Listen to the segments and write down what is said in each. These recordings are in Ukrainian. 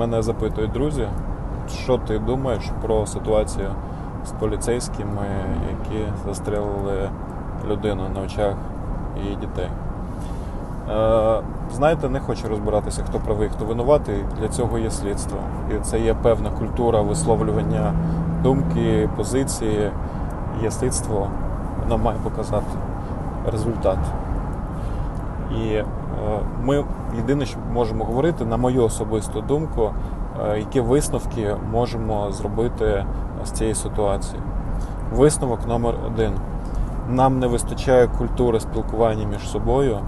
мене запитують друзі, що ти думаєш про ситуацію з поліцейськими, які застрелили людину на очах її дітей. Е, знаєте, не хочу розбиратися, хто правий, хто винуватий. Для цього є слідство. І це є певна культура висловлювання думки, позиції. Є слідство, воно має показати результат. І е, ми єдине, що можемо говорити, на мою особисту думку, е, які висновки можемо зробити з цієї ситуації. Висновок номер один. Нам не вистачає культури спілкування між собою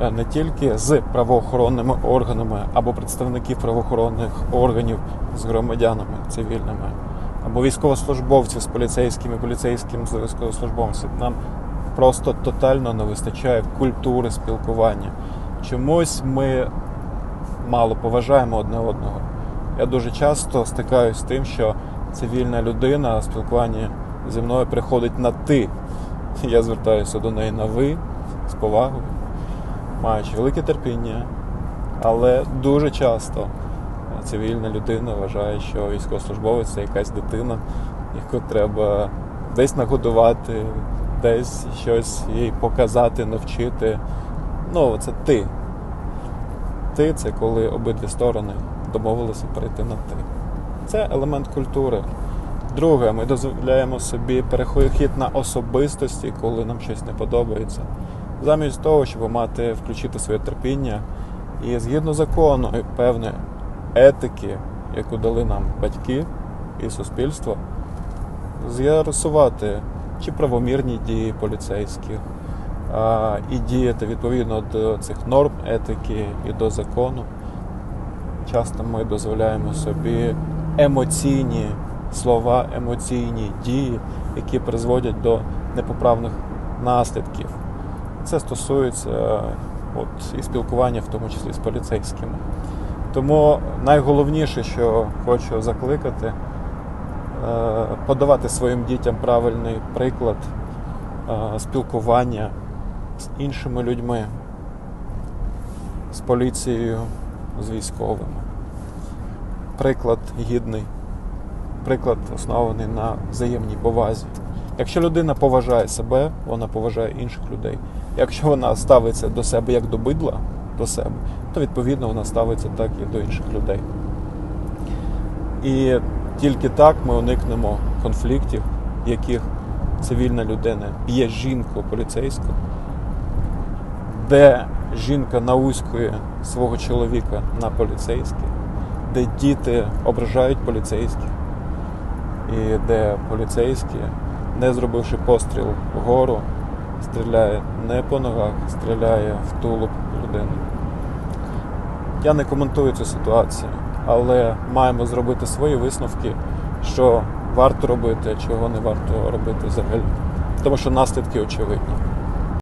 е, не тільки з правоохоронними органами або представників правоохоронних органів з громадянами цивільними, або військовослужбовців з поліцейськими, поліцейським з військовослужбовцями. Нам просто тотально не вистачає культури спілкування. Чомусь ми мало поважаємо одне одного. Я дуже часто стикаюся з тим, що цивільна людина в спілкуванні зі мною приходить на ти. Я звертаюся до неї на ви з повагою, маючи велике терпіння, але дуже часто цивільна людина вважає, що військовослужбовець це якась дитина, яку треба десь нагодувати, десь щось їй показати, навчити. Ну, це ти. Ти це коли обидві сторони домовилися перейти на ти. Це елемент культури. Друге, ми дозволяємо собі перехід на особистості, коли нам щось не подобається. Замість того, щоб мати включити своє терпіння і згідно закону і певної етики, яку дали нам батьки і суспільство, з'ясувати чи правомірні дії поліцейських, і діяти відповідно до цих норм етики і до закону. Часто ми дозволяємо собі емоційні слова, емоційні дії, які призводять до непоправних наслідків. Це стосується от, і спілкування, в тому числі з поліцейськими. Тому найголовніше, що хочу закликати, подавати своїм дітям правильний приклад е, спілкування з іншими людьми, з поліцією, з військовими. Приклад гідний, приклад оснований на взаємній повазі. Якщо людина поважає себе, вона поважає інших людей. Якщо вона ставиться до себе як до бидла, до себе, то відповідно вона ставиться так і до інших людей. І тільки так ми уникнемо конфліктів, в яких цивільна людина б'є жінку поліцейську, де жінка науськує свого чоловіка на поліцейське, де діти ображають поліцейських, і де поліцейські, не зробивши постріл вгору, стріляє не по ногах, стріляє в тулуб людини. Я не коментую цю ситуацію, але маємо зробити свої висновки, що варто робити, а чого не варто робити взагалі. Тому що наслідки очевидні.